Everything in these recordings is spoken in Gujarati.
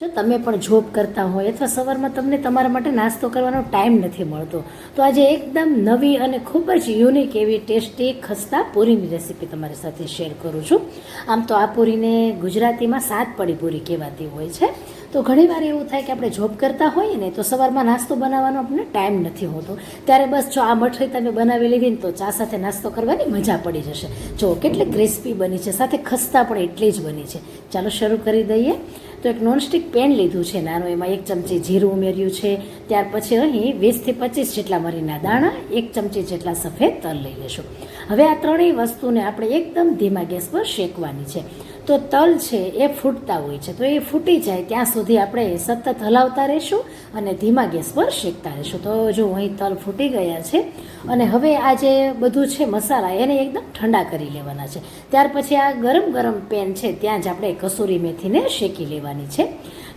જો તમે પણ જોબ કરતા હોય અથવા સવારમાં તમને તમારા માટે નાસ્તો કરવાનો ટાઈમ નથી મળતો, તો આજે એકદમ નવી અને ખૂબ જ યુનિક એવી ટેસ્ટી ખસ્તા પૂરીની રેસીપી તમારી સાથે શેર કરું છું. આમ તો આ પૂરીને ગુજરાતીમાં સાત પડી પૂરી કહેવાતી હોય છે. તો ઘણીવાર એવું થાય કે આપણે જોબ કરતા હોઈએ ને તો સવારમાં નાસ્તો બનાવવાનો આપણને ટાઈમ નથી હોતો. ત્યારે બસ જો આ મઠરી તમે બનાવી લીધી ને તો ચા સાથે નાસ્તો કરવાની મજા પડી જશે. જો કેટલી ક્રિસ્પી બની છે, સાથે ખસ્તા પણ એટલી જ બની છે. ચાલો શરૂ કરી દઈએ. તો એક નોનસ્ટિક પેન લીધું છે, નાનું. એમાં એક ચમચી જીરું ઉમેર્યું છે. ત્યાર પછી અહીં વીસથી પચીસ જેટલા મરીના દાણા, એક ચમચી જેટલા સફેદ તલ લઈ લેશું. હવે આ ત્રણેય વસ્તુને આપણે એકદમ ધીમા ગેસ પર શેકવાની છે. તો તલ છે એ ફૂટતા હોય છે. તો એ ફૂટી જાય ત્યાં સુધી આપણે સતત હલાવતા રહીશું અને ધીમા ગેસ પર શેકતા રહીશું. તો જો અહીં તલ ફૂટી ગયા છે અને હવે આ જે બધું છે મસાલા એને એકદમ ઠંડા કરી લેવાના છે. ત્યાર પછી આ ગરમ ગરમ પેન છે ત્યાં જ આપણે કસૂરી મેથીને શેકી લેવાની છે.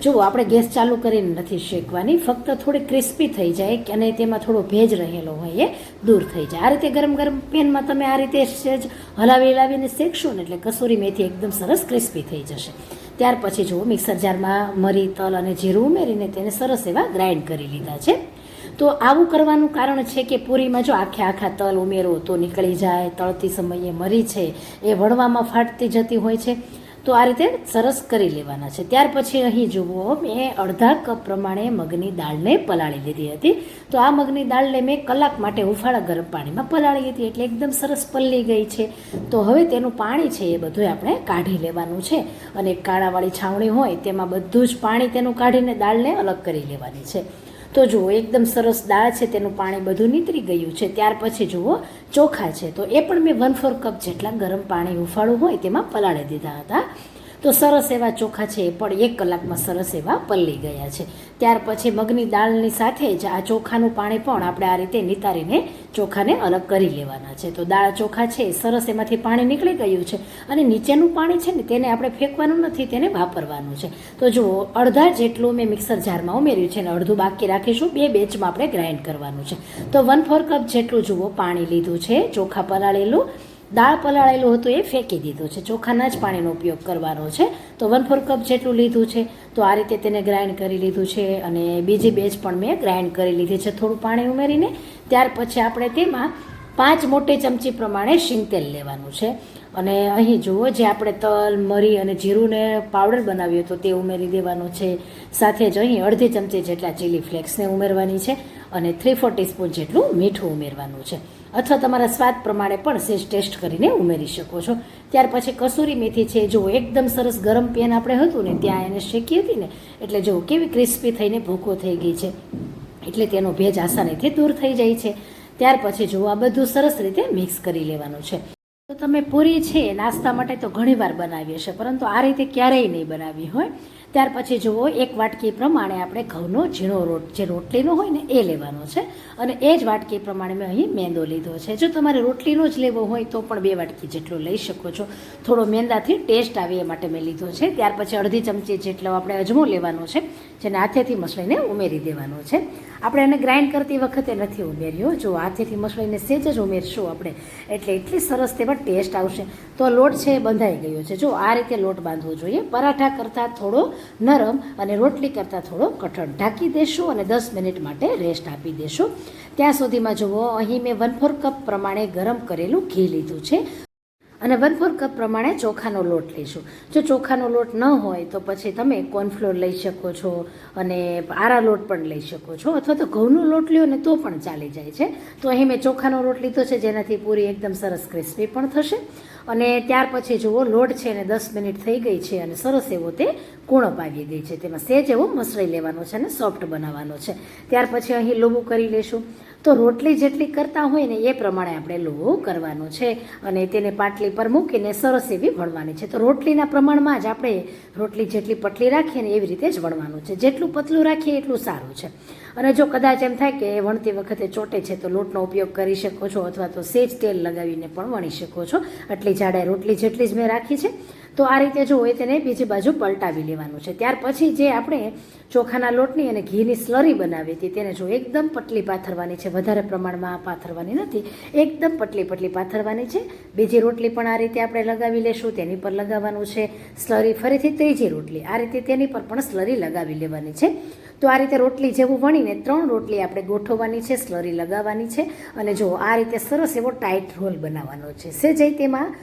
જુઓ, આપણે ગેસ ચાલુ કરીને નથી શેકવાની, ફક્ત થોડી ક્રિસ્પી થઈ જાય અને તેમાં થોડો ભેજ રહેલો હોય એ દૂર થઈ જાય. આ રીતે ગરમ ગરમ પેનમાં તમે આ રીતે સેજ હલાવી હલાવીને શેકશો ને એટલે કસૂરી મેથી એકદમ સરસ ક્રિસ્પી થઈ જશે. ત્યાર પછી જુઓ, મિક્સર જારમાં મરી, તલ અને જીરું ઉમેરીને તેને સરસ એવા ગ્રાઇન્ડ કરી લીધા છે. તો આવું કરવાનું કારણ છે કે પૂરીમાં જો આખે આખા તલ ઉમેરો તો નીકળી જાય, તળતી સમયે મરી છે, એ વણવામાં ફાટતી જતી હોય છે. તો આ રીતે સરસ કરી લેવાના છે. ત્યાર પછી અહીં જુઓ, મેં અડધા કપ પ્રમાણે મગની દાળને પલાળી લીધી હતી. તો આ મગની દાળને મેં કલાક માટે હુંફાળા ગરમ પાણીમાં પલાળી હતી એટલે એકદમ સરસ પલળી ગઈ છે. તો હવે તેનું પાણી છે એ બધું આપણે કાઢી લેવાનું છે. અને કાળાવાળી છાવણી હોય તેમાં બધું જ પાણી તેનું કાઢીને દાળને અલગ કરી લેવાની છે. તો જુઓ, એકદમ સરસ દાળ છે, તેનું પાણી બધું નીતરી ગયું છે. ત્યાર પછી જુઓ, ચોખા છે. તો એ પણ મેં વન ફોર કપ જેટલા ગરમ પાણી ઉફાળું હોય તેમાં પલાળી દીધા હતા. તો સરસ એવા ચોખા છે એ પણ એક કલાકમાં સરસ એવા પલળી ગયા છે. ત્યાર પછી મગની દાળની સાથે જ આ ચોખાનું પાણી પણ આપણે આ રીતે નિતારીને ચોખાને અલગ કરી લેવાના છે. તો દાળ ચોખા છે, સરસ એમાંથી પાણી નીકળી ગયું છે અને નીચેનું પાણી છે ને તેને આપણે ફેંકવાનું નથી, તેને વાપરવાનું છે. તો જુઓ, અડધા જેટલું મેં મિક્સર જારમાં ઉમેર્યું છે અને અડધું બાકી રાખીશું, બે બેચમાં આપણે ગ્રાઇન્ડ કરવાનું છે. તો વન ફોર કપ જેટલું જુઓ, પાણી લીધું છે, ચોખા પલાળેલું દાળ પલાળેલું હતું એ ફેંકી દીધું છે. ચોખાના જ પાણીનો ઉપયોગ કરવાનો છે. તો વન ફોર કપ જેટલું લીધું છે. તો આ રીતે તેને ગ્રાઇન્ડ કરી લીધું છે અને બીજી બેચ પણ મેં ગ્રાઇન્ડ કરી લીધી છે થોડું પાણી ઉમેરીને. ત્યાર પછી આપણે તેમાં પાંચ મોટી ચમચી પ્રમાણે શીંગ તેલ લેવાનું છે. અને અહીં જુઓ, જે આપણે તલ, મરી અને જીરુંને પાવડર બનાવ્યો હતો, તે ઉમેરી દેવાનો છે. સાથે જ અહીં અડધી ચમચી જેટલા ચીલી ફ્લેક્સને ઉમેરવાની છે અને થ્રી ફોર ટીસ્પૂન જેટલું મીઠું ઉમેરવાનું છે. અથવા તમારા સ્વાદ પ્રમાણે પણ સેજ ટેસ્ટ કરીને ઉમેરી શકો છો. ત્યાર પછી કસૂરી મેથી છે, જો એકદમ સરસ ગરમ પેન આપણે હતું ને, ત્યાં એને શેકી હતી ને, એટલે જો કેવી ક્રિસ્પી થઈને ભૂકો થઈ ગઈ છે, એટલે તેનો ભેજ આસાનીથી દૂર થઈ જાય છે. ત્યાર પછી જો આ બધું સરસ રીતે મિક્સ કરી લેવાનું છે. તો તમે પૂરી છે, નાસ્તા માટે તો ઘણીવાર બનાવી હશે પરંતુ આ રીતે ક્યારેય નહીં બનાવી હોય. ત્યાર પછી જુઓ, એક વાટકી પ્રમાણે આપણે ઘઉંનો ઝીણો રોટ, જે રોટલીનો હોય ને, એ લેવાનો છે. અને એ જ વાટકી પ્રમાણે મેં અહીં મેંદો લીધો છે. જો તમારે રોટલીનો જ લેવો હોય, તો પણ બે વાટકી જેટલો લઈ શકો છો. થોડો મેંદાથી ટેસ્ટ આવે એ માટે મેં લીધો છે. ત્યાર પછી અડધી ચમચી જેટલો આપણે અજમો લેવાનો છે, જેને હાથેથી મસળીને ઉમેરી દેવાનો છે. આપણે એને ગ્રાઇન્ડ કરતી વખતે નથી ઉમેર્યો. જો હાથેથી મસળીને સેજ જ ઉમેરશું આપણે, એટલે એટલી સરસ તેમાં ટેસ્ટ આવશે. તો લોટ છે એ બંધાઈ ગયો છે. જો આ રીતે લોટ બાંધવો જોઈએ. પરાઠા કરતાં થોડો નરમ અને રોટલી કરતાં થોડો કઠણ. ઢાંકી દેશું અને દસ મિનિટ માટે રેસ્ટ આપી દેશું. ત્યાં સુધીમાં જુઓ, અહીં મેં વન ફોર કપ પ્રમાણે ગરમ કરેલું ઘી લીધું છે. અને વન ફોર કપ પ્રમાણે ચોખાનો લોટ લઈશું જો ચોખાનો લોટ ન હોય તો પછી તમે કોર્નફ્લોર લઈ શકો છો અને આરા લોટ પણ લઈ શકો છો. અથવા તો ઘઉંનો લોટ લ્યો ને તો પણ ચાલી જાય છે. તો અહીં મેં ચોખાનો લોટ લીધો છે, જેનાથી પૂરી એકદમ સરસ ક્રિસ્પી પણ થશે. અને ત્યાર પછી જુઓ, લોટ છે ને દસ મિનિટ થઈ ગઈ છે અને સરસ એવો તે કૂણો આવી ગઈ છે. તેમાં સેજ એવો મસળી લેવાનો છે અને સોફ્ટ બનાવવાનો છે. ત્યાર પછી અહીં લોબું કરી લેશું. તો રોટલી જેટલી કરતા હોય ને એ પ્રમાણે આપણે લોહો કરવાનો છે અને તેને પાટલી પર મૂકીને સરસ એવી વણવાની છે. તો રોટલીના પ્રમાણમાં જ આપણે રોટલી જેટલી પતલી રાખીએ ને એવી રીતે જ વણવાનું છે. જેટલું પતલું રાખીએ એટલું સારું છે. અને જો કદાચ એમ થાય કે વણતી વખતે ચોટે છે, તો લોટનો ઉપયોગ કરી શકો છો અથવા તો સેજ તેલ લગાવીને પણ વણી શકો છો. આટલી જાડાઈ રોટલી જેટલી જ મેં રાખી છે. તો આ રીતે જો હોય તેને બીજી બાજુ પલટાવી લેવાનું છે. ત્યાર પછી જે આપણે ચોખાના લોટની અને ઘીની સ્લરી બનાવી હતી, તેને જો એકદમ પટલી પાથરવાની છે, વધારે પ્રમાણમાં પાથરવાની નથી, એકદમ પટલી પટલી પાથરવાની છે. બીજી રોટલી પણ આ રીતે આપણે લગાવી લેશું, તેની પર લગાવવાનું છે. સ્લરી ફરીથી ત્રીજી રોટલી, આ રીતે તેની પર પણ સ્લરી લગાવી લેવાની છે. તો આ રીતે રોટલી જેવું વણીને ત્રણ રોટલી આપણે ગોઠવવાની છે, સ્લરી લગાવવાની છે અને જો આ રીતે સરસ એવો ટાઈટ રોલ બનાવવાનો છે. સેજય તેમાં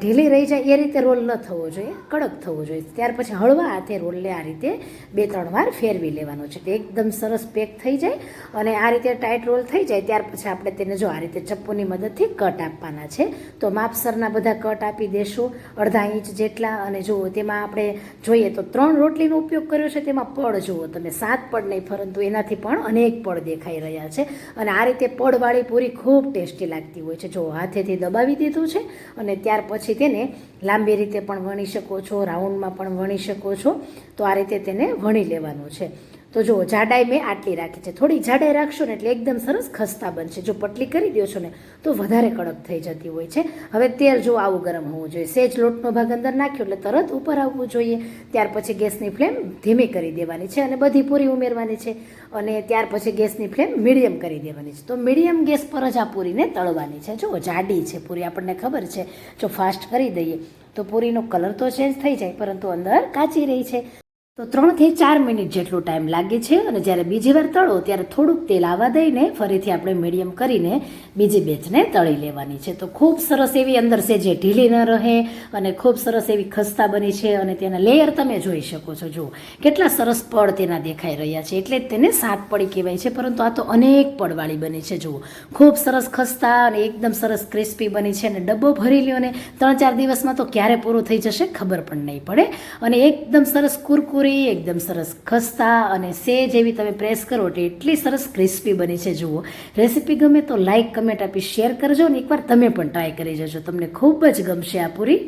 ઢીલી રહી જાય એ રીતે રોલ ન થવો જોઈએ, કડક થવો જોઈએ. ત્યાર પછી હળવા હાથે રોલને આ રીતે બે ત્રણ વાર ફેરવી લેવાનો છે. તે એકદમ સરસ પેક થઈ જાય અને આ રીતે ટાઈટ રોલ થઈ જાય. ત્યાર પછી આપણે તેને જો આ રીતે ચપ્પુની મદદથી કટ આપવાના છે, તો માપસરના બધા કટ આપી દેશું, અડધા ઇંચ જેટલા. અને જુઓ તેમાં આપણે જોઈએ તો ત્રણ રોટલીનો ઉપયોગ કર્યો છે, તેમાં પડ જુઓ તમે. સાત પડ નહીં, પરંતુ એનાથી પણ અનેક પડ દેખાઈ રહ્યા છે અને આ રીતે પડવાળી પૂરી ખૂબ ટેસ્ટી લાગતી હોય છે. જો હાથેથી દબાવી દીધું છે અને ત્યાર પછી તેને લાંબી રીતે પણ વણી શકો છો, રાઉન્ડમાં પણ વણી શકો છો, તો આ રીતે તેને વણી લેવાનું છે. તો જો જાડાઈ મેં આટલી રાખી છે. થોડી જાડાઈ રાખશો ને એટલે એકદમ સરસ ખસ્તા બનશે. જો પટલી કરી દો છો ને, તો વધારે કડક થઈ જતી હોય છે. હવે તેલ જો આવું ગરમ હોવું જોઈએ. સેજ લોટનો ભાગ અંદર નાખ્યો એટલે તરત ઉપર આવવું જોઈએ. ત્યાર પછી ગેસની ફ્લેમ ધીમી કરી દેવાની છે અને બધી પૂરી ઉમેરવાની છે. અને ત્યાર પછી ગેસની ફ્લેમ મીડિયમ કરી દેવાની છે. તો મીડિયમ ગેસ પર જ આ પૂરીને તળવાની છે. જો જાડી છે પૂરી, આપણને ખબર છે. જો ફાસ્ટ કરી દઈએ તો પૂરીનો કલર તો ચેન્જ થઈ જાય, પરંતુ અંદર કાચી રહી છે. તો ત્રણથી ચાર મિનિટ જેટલો ટાઈમ લાગે છે અને જ્યારે બીજી વાર તળો ત્યારે થોડુંક તેલ આવવા દઈને ફરીથી આપણે મીડિયમ કરીને બીજી બેચને તળી લેવાની છે. તો ખૂબ સરસ એવી અંદર છે જે ઢીલી ન રહે અને ખૂબ સરસ એવી ખસ્તા બની છે અને તેના લેયર તમે જોઈ શકો છો. જુઓ, કેટલા સરસ પડ તેના દેખાઈ રહ્યા છે. એટલે જ તેને સાત પડી કહેવાય છે, પરંતુ આ તો અનેક પડવાળી બની છે. જુઓ, ખૂબ સરસ ખસ્તા અને એકદમ સરસ ક્રિસ્પી બની છે અને ડબ્બો ભરી લ્યો ને ત્રણ ચાર દિવસમાં તો ક્યારે પૂરું થઈ જશે ખબર પણ નહીં પડે. અને એકદમ સરસ કુરકુર પૂરી એકદમ સરસ ખસ્તા અને સેજ એવી તમે પ્રેસ કરો એટલે એટલી સરસ ક્રિસ્પી બની છે, જુઓ. રેસીપી ગમે તો લાઇક કમેન્ટ આપી શેર કરજો અને એકવાર તમે પણ ટ્રાય કરી જજો. તમને ખૂબ જ ગમશે આ પૂરી.